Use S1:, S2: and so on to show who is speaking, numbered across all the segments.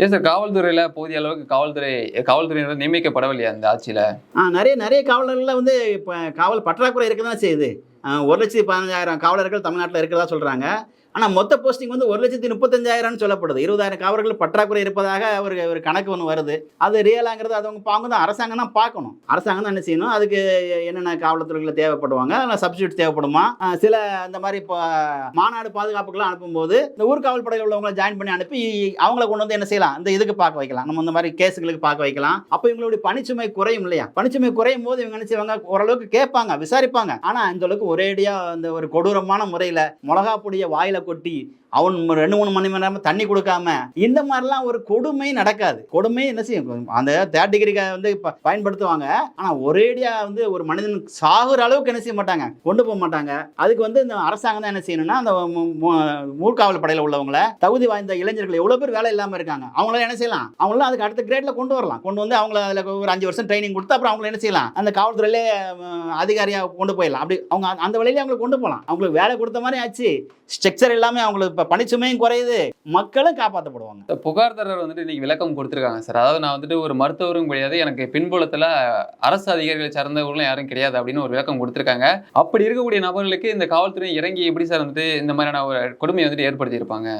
S1: ஏன் சார் காவல்துறையில போதிய அளவுக்கு காவல்துறை காவல்துறையினர் நியமிக்கப்படவில்லையா அந்த ஆட்சியில?
S2: நிறைய நிறைய காவலர்கள் வந்து இப்போ காவல் பற்றாக்குறை இருக்க தான் செய்யுது ஒரு லட்சத்தி பதினஞ்சாயிரம் காவலர்கள் தமிழ்நாட்டில் இருக்கிறதா சொல்கிறாங்க ஆனால் மொத்த போஸ்டிங் வந்து ஒரு லட்சத்தி முப்பத்தஞ்சாயிரம்னு சொல்லப்படுது. இருபதாயிரம் காவலர்கள் பற்றாக்குறை இருப்பதாக ஒரு ஒரு கணக்கு ஒன்று வருது. அது ரியலாங்கிறது அது அவங்க அவங்க தான் அரசாங்கம் தான் பார்க்கணும். அரசாங்கம் தான் என்ன செய்யணும்? அதுக்கு என்னென்ன காவல்துறைகளில் தேவைப்படுவாங்க? அதில் சப்ஸ்டியூட் தேவைப்படுமா? சில இந்த மாதிரி இப்போ மாநாடு பாதுகாப்புக்கெல்லாம் அனுப்பும்போது இந்த ஊர்காவல் படையில் உள்ளவங்களை ஜாயின் பண்ணி அனுப்பி அவங்கள கொண்டு வந்து என்ன செய்யலாம்? இந்த இதுக்கு பார்க்க வைக்கலாம். நம்ம இந்த மாதிரி கேஸுகளுக்கு பார்க்க வைக்கலாம். அப்போ இவங்களுடைய பணிச்சுமை குறையும் இல்லையா? பணிச்சுமை குறையும் போது இவங்க என்ன செய்வாங்க? ஓரளவுக்கு கேட்பாங்க விசாரிப்பாங்க. ஆனால் இந்த அளவுக்கு ஒரேடியாக அந்த ஒரு கொடூரமான முறையில் மிளகா பொடியை வாயில கொட்டி அவன் ரெண்டு மூணு மணி நேரம் தண்ணி கொடுக்காம இந்த மாதிரிலாம் ஒரு கொடுமை நடக்காது. கொடுமை என்ன செய்யும்? அந்த தேர்ட் டிகிரிக்கு வந்து ப- பயன்படுத்துவாங்க. ஆனால் ஒரேடியா வந்து ஒரு மனிதன் சாகுற அளவுக்கு என்ன செய்ய மாட்டாங்க? கொண்டு போக மாட்டாங்க. அதுக்கு வந்து இந்த அரசாங்கம் தான் என்ன செய்யணும்னா அந்த ஊர்காவல் படையில் உள்ளவங்களை தகுதி வாய்ந்த இளைஞர்கள் எவ்வளோ பேர் வேலை இல்லாமல் இருக்காங்க? அவங்கள என்ன செய்யலாம்? அவங்களாம் அதுக்கு அடுத்த கிரேட்ல கொண்டு வரலாம். கொண்டு வந்து அவங்கள அதில் ஒரு அஞ்சு வருஷம் ட்ரைனிங் கொடுத்து அப்புறம் அவங்கள என்ன செய்யலாம்? அந்த காவல்துறையிலே அதிகாரியாக கொண்டு போயிடலாம். அப்படி அவங்க அந்த- அந்த அவங்களை கொண்டு போகலாம். அவங்களுக்கு வேலை கொடுத்த மாதிரி ஆச்சு. ஸ்ட்ரக்சர் எல்லாமே அவங்களுக்கு இப்போ பணிச்சுமையும் குறையுது மக்களும் காப்பாற்றப்படுவாங்க
S1: இந்த புகார்தாரர் வந்துட்டு இன்னைக்கு விளக்கம் கொடுத்துருக்காங்க சார். அதாவது நான் வந்துட்டு ஒரு மருத்துவரும் கிடையாது எனக்கு பின்புலத்தில் அரசு அதிகாரிகளை சார்ந்தவர்களும் யாரும் கிடையாது அப்படின்னு ஒரு விளக்கம் கொடுத்துருக்காங்க. அப்படி இருக்கக்கூடிய நபர்களுக்கு இந்த காவல்துறை இறங்கி எப்படி சார் வந்துட்டு இந்த மாதிரியான ஒரு கொடுமையை வந்துட்டு
S2: ஏற்படுத்தியிருப்பாங்க?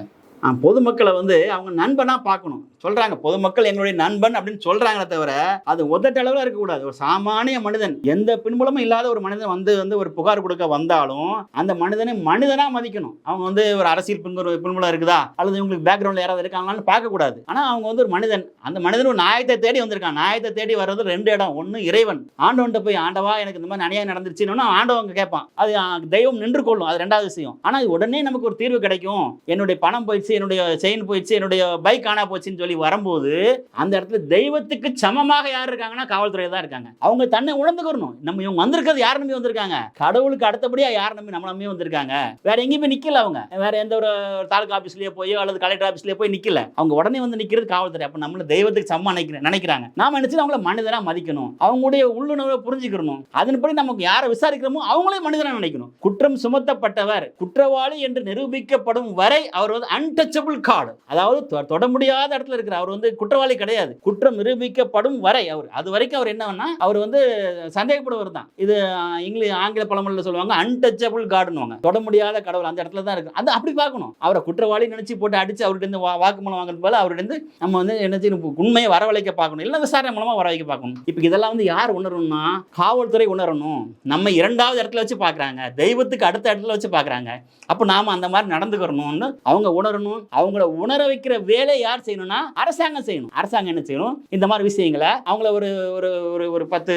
S2: பொதுமக்களை வந்து அவங்க நண்பனா பார்க்கணும். சொல்றாங்க பொதுமக்கள் எங்களுடைய நண்பன் அப்படின்னு சொல்றாங்களே தவிர அது உதட்ட அளவில் இருக்கக்கூடாது. ஒரு சாமானிய மனிதன் எந்த பின்புலமும் இல்லாத ஒரு மனிதன் வந்து வந்து ஒரு புகார் கொடுக்க வந்தாலும் அந்த மனிதனை மனிதனா மதிக்கணும். அவங்க வந்து ஒரு அரசியல் பின்புல பின்புலம் இருக்குதா? அல்லது இவங்களுக்கு பேக்ரவுண்ட்ல யாராவது இருக்காங்களான்னு பார்க்கக்கூடாது. ஆனா அவங்க வந்து ஒரு மனிதன். அந்த மனிதன் ஒரு நாயத்தை தேடி வந்திருக்கான். நாயத்தை தேடி வர்றது ரெண்டு இடம். ஒன்று இறைவன். ஆண்டவன்ட்ட போய் ஆண்டவா எனக்கு இந்த மாதிரி அநியாயம் நடந்துருச்சுன்னு ஆண்டவங்க கேட்பான். அது தெய்வம் நின்று கொள்ளும். அது ரெண்டாவது விஷயம். ஆனா உடனே நமக்கு ஒரு தீர்வு கிடைக்கும். என்னுடைய பணம் போயிடுச்சு என்னுடைய செயின் போயிடுச்சு என்னுடைய பைக் காணா போச்சுன்னு சொல்லி வரும்போது அந்த இடத்துல தெய்வத்துக்கு சமமாக யார் இருக்காங்கன்னா காவல்துறை தான் இருக்காங்க. அவங்க தன்னை உணர்ந்துக்கணும் நம்ம இவங்க வந்திருக்கிறது யார் நம்பி வந்திருக்காங்க? கடவுளுக்கு அடுத்தபடியா யார் நம்பி நம்ம நம்பி வந்திருக்காங்க? வேற எங்கேயும் போய் நிக்கல அவங்க. வேற எந்த ஒரு தாலுகா ஆபீஸ்லயே போய் அல்லது கலெக்டர் ஆபீஸ்லயே போய் நிக்கல. அவங்க உடனே வந்து நிக்கிறது காவல்துறை. அப்ப நம்மள தெய்வத்துக்கு சமமா நினைக்கிற நினைக்கிறாங்க. நாம நினைச்சு அவங்கள மனிதனா மதிக்கணும். அவங்களுடைய உள்ளுணர்வை புரிஞ்சுக்கணும். அதன்படி நமக்கு யாரை விசாரிக்கிறோமோ அவங்களே மனிதனா நினைக்கணும். குற்றம் சுமத்தப்பட்டவர் குற்றவாளி என்று நிரூபிக்கப்படும் வரை அவர் வந்து அன்டச்சபிள் கார்டு அதாவது தொ- தொட முடியாத இடத்துல இருக்கிற அவர் வந்து குற்றவாளி கிடையாது. குற்றம் நிரூபிக்கப்படும் வரை அவர். அது வரைக்கும் அவர் என்னன்னா அவர் வந்து சந்தேகப்படுவர் தான். இது இங்கிலீஷ் ஆங்கில பழமொழியில் சொல்லுவாங்க அன்டச்சபிள் கார்டுன்னு தொட முடியாத கடவுள் அந்த இடத்துல தான் இருக்கு. அது அப்படி பார்க்கணும். அவரை குற்றவாளி நினைச்சு போட்டு அடிச்சு அவர்கிட்ட இருந்து வா- வாக்குமூலம் வாங்குறது போல அவர்கிட்ட இருந்து நம்ம வந்து என்ன உண்மையை வரவழைக்க பார்க்கணும். இல்லை விசாரணை மூலமா வரவழைக்க பார்க்கணும். இப்போ இதெல்லாம் வந்து யார் உணரணும்னா காவல்துறை உணரணும். நம்ம இரண்டாவது இடத்துல வச்சு பார்க்குறாங்க. தெய்வத்துக்கு அடுத்த இடத்துல வச்சு பார்க்குறாங்க. அப்போ நாம அந்த மாதிரி நடந்துக்கிறணும்னு அவங்க உணரணும். அவங்கள உணர வைக்கிற வேலை யார் செய்யணும்னா அரசாங்கம் செய்யணும். அரசாங்கம் என்ன செய்யணும்? இந்த மாதிரி விஷயங்களை அவங்கள ஒரு ஒரு ஒரு ஒரு பத்து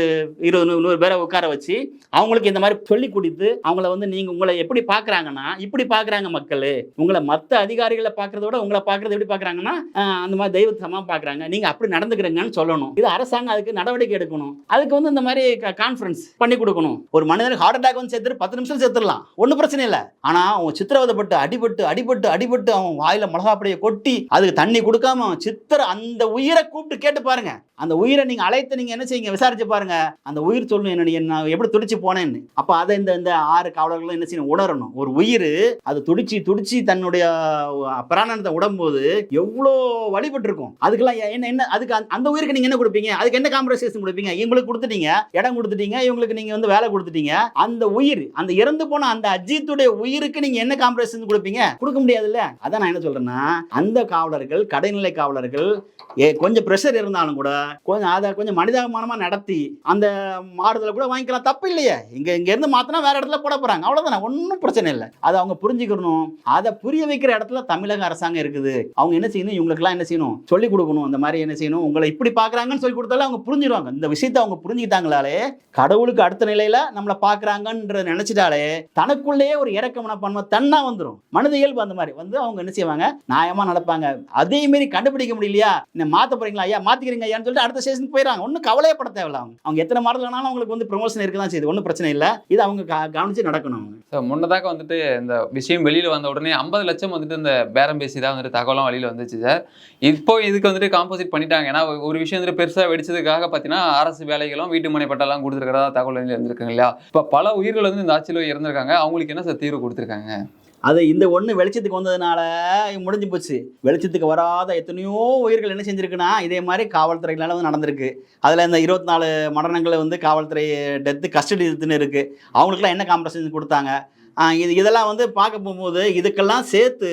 S2: இருபது நூறு பேரை உட்கார வச்சு அவங்களுக்கு இந்த மாதிரி சொல்லி கொடுத்து அவங்கள வந்து நீங்க உங்களை எப்படி பார்க்குறாங்கன்னா இப்படி பார்க்குறாங்க மக்கள். உங்களை மற்ற அதிகாரிகளை பார்க்கறத விட உங்களை பார்க்கறது எப்படி பார்க்குறாங்கன்னா அந்த மாதிரி தெய்வத்தை சமமா பார்க்கறாங்க. நீங்க அப்படி நடந்துக்கிறீங்கன்னு சொல்லணும். இது அரசாங்கம் அதுக்கு நடவடிக்கை எடுக்கணும். அதுக்கு வந்து இந்த மாதிரி கான்ஃபரன்ஸ் பண்ணி கொடுக்கணும். ஒரு மனிதனுக்கு ஹார்ட் அட்டாக் வந்து சேர்த்துட்டு பத்து நிமிஷம் சேர்த்துடலாம். ஒன்றும் பிரச்சனை இல்லை. ஆனால் அவன் சித்திரவதைப்பட்டு அடிபட்டு அடிபட்டு அடிபட்டு அவன் வாயில மிளகாப்படியை கொட்டி அதுக்கு தண்ணி கொடுக்காம சித்தர் அந்த உயிரை கூப்பிட்டு கேட்டு பாருங்க. அந்த உயிரை நீங்க அழைத்து நீங்க என்ன செய்யுங்க விசாரிச்சு பாருங்க. அந்த உயிர் சொல்லணும் என்ன நான் எப்படி துடிச்சு போனேன்னு. அப்ப அதை இந்த இந்த ஆறு காவலர்களும் என்ன செய்யணும்? உணரணும். ஒரு உயிர் அது துடிச்சு துடிச்சு தன்னுடைய பிராணத்தை உடம்போது எவ்வளோ வழிபட்டு இருக்கும் அதுக்கெல்லாம் என்ன என்ன அதுக்கு அந்த- அந்த உயிருக்கு நீங்க என்ன கொடுப்பீங்க? அதுக்கு என்ன காம்பன்சேஷன் கொடுப்பீங்க? இவங்களுக்கு கொடுத்துட்டீங்க இடம் கொடுத்துட்டீங்க இவங்களுக்கு நீங்க வந்து வேலை கொடுத்துட்டீங்க. அந்த உயிர் அந்த இறந்து போன அந்த அஜித்துடைய உயிருக்கு நீங்க என்ன காம்பன்சேஷன் கொடுப்பீங்க? கொடுக்க முடியாதுல்ல? அதான் நான் என்ன சொல்றேன்னா அந்த காவலர்கள் கடைநிலை காவலர்கள் ஏ கொஞ்சம் ப்ரெஷர் இருந்தாலும் கூட கொஞ்சம் அதை கொஞ்சம் மனிதாபிமானமாக நடத்தி அந்த மாறுதலை கூட வாங்கிக்கலாம். தப்பு இல்லையே. இங்க இங்க இருந்து வேறு வேற இடத்துல போட போறாங்க. அவ்வளோதானே ஒன்றும் பிரச்சனை இல்லை. அதை அவங்க புரிஞ்சுக்கணும். அதை புரிய வைக்கிற இடத்துல தமிழக அரசாங்கம் இருக்குது. அவங்க என்ன செய்யணும்? இவங்களுக்குலாம் என்ன செய்யணும்? சொல்லிக் கொடுக்கணும். அந்த மாதிரி என்ன செய்யணும்? உங்களை இப்படி பாக்குறாங்கன்னு சொல்லி கொடுத்தாலும் அவங்க புரிஞ்சிடுவாங்க இந்த விஷயத்தை அவங்க புரிஞ்சுக்கிட்டாங்களாலே கடவுளுக்கு அடுத்த நிலையில நம்மளை பாக்குறாங்கன்ற நினைச்சிட்டாலே தனக்குள்ளேயே ஒரு இறக்க மனப்பான்மை தன்னா வந்துடும் மனித இயல்பு அந்த மாதிரி. வந்து அவங்க என்ன செய்வாங்க நியாயமா நடப்பாங்க. அதே மாரி கண்டுபிடிக்க முடியலையா? என்ன மாத்த போறீங்களா? ஐயா மாத்திக்கிறீங்க ஐயான்னு சொல்லிட்டு அடுத்த ஸ்டேஷனுக்கு போயிடறாங்க. ஒன்றும் கவலையப்பட தேவையில்ல அவங்க. அவங்க எத்தனை மாடல் வேணாலும் அவங்களுக்கு வந்து ப்ரொமோஷன் இருக்க தான் செய்யுது. ஒன்றும் பிரச்சனை இல்லை. இது அவங்க கவனிச்சு நடக்கணும்
S1: ஸோ முன்னதாக வந்துட்டு இந்த விஷயம் வெளியில வந்த உடனே ஐம்பது லட்சம் வந்துட்டு இந்த பேரம் பேசி தான் வந்துட்டு தகவலாம் வெளியில வந்துச்சு சார் இப்போ இதுக்கு வந்துட்டு காம்போசிட் பண்ணிட்டாங்க. ஏன்னா ஒரு விஷயம் வந்துட்டு பெருசா வெடிச்சதுக்காக பார்த்தீங்கன்னா அரசு வேலைகளும் வீட்டு மனை பட்டெல்லாம் கொடுத்துருக்கிறதா தகவல் வெளியில இருந்திருக்காங்க இல்லையா? இப்போ பல உயிர்கள் வந்து இந்த ஆட்சியில் இறந்திருக்காங்க. அவங்களுக்கு என்ன சார் தீர்வு கொடுத்துருக்காங்க?
S2: அது இந்த ஒண்ணு வெளிச்சத்துக்கு வந்ததுனால முடிஞ்சு போச்சு. வெளிச்சத்துக்கு வராத எத்தனையோ உயிர்கள் என்ன செஞ்சுருக்குன்னா இதே மாதிரி காவல்துறைகளால் வந்து நடந்திருக்கு. அதில் இந்த இருபத்தி நாலு மரணங்களை வந்து காவல்துறை டெத்து கஸ்டடி டெத்துன்னு இருக்குது அவங்களுக்குலாம் என்ன காம்பன்சேஷன் கொடுத்தாங்க? இது இதெல்லாம் வந்து பார்க்க போகும்போது இதுக்கெல்லாம் சேர்த்து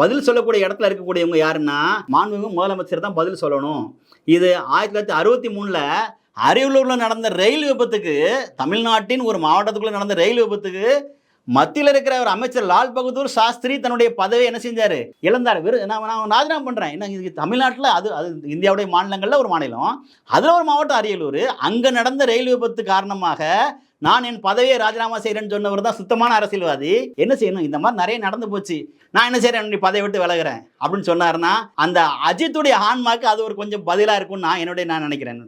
S2: பதில் சொல்லக்கூடிய இடத்துல இருக்கக்கூடியவங்க யாருன்னா மாண்புமிகு முதலமைச்சர் தான் பதில் சொல்லணும். இது ஆயிரத்தி தொள்ளாயிரத்தி அறுபத்தி மூணில் அரியலூரில் நடந்த ரயில் விபத்துக்கு தமிழ்நாட்டின் ஒரு மாவட்டத்துக்குள்ளே நடந்த ரயில் விபத்துக்கு மத்தியில் இருக்கிற ஒரு அமைச்சர் லால் பகதூர் சாஸ்திரி தன்னுடைய பதவியை என்ன செஞ்சார்? இழந்தார். வெறும் நான் நான் ராஜினாமா பண்ணுறேன் என்ன இது தமிழ்நாட்டில் அது அது இந்தியாவுடைய மாநிலங்களில் ஒரு மாநிலம். அதில் ஒரு மாவட்டம் அரியலூர். அங்கே நடந்த ரயில் விபத்து காரணமாக நான் என் பதவியை ராஜினாமா செய்கிறேன்னு சொன்னவர் தான் சுத்தமான அரசியல்வாதி. என்ன செய்யணும்? இந்த மாதிரி நிறைய நடந்து போச்சு. நான் என்ன செய்கிறேன் என்னுடைய பதவியை விட்டு விலகிறேன். அப்படின்னு சொன்னார்னா அந்த அஜித்துடைய ஆன்மாக்கு அது ஒரு கொஞ்சம் பதிலாக இருக்கும்னு நான் என்னுடைய நான் நினைக்கிறேன்.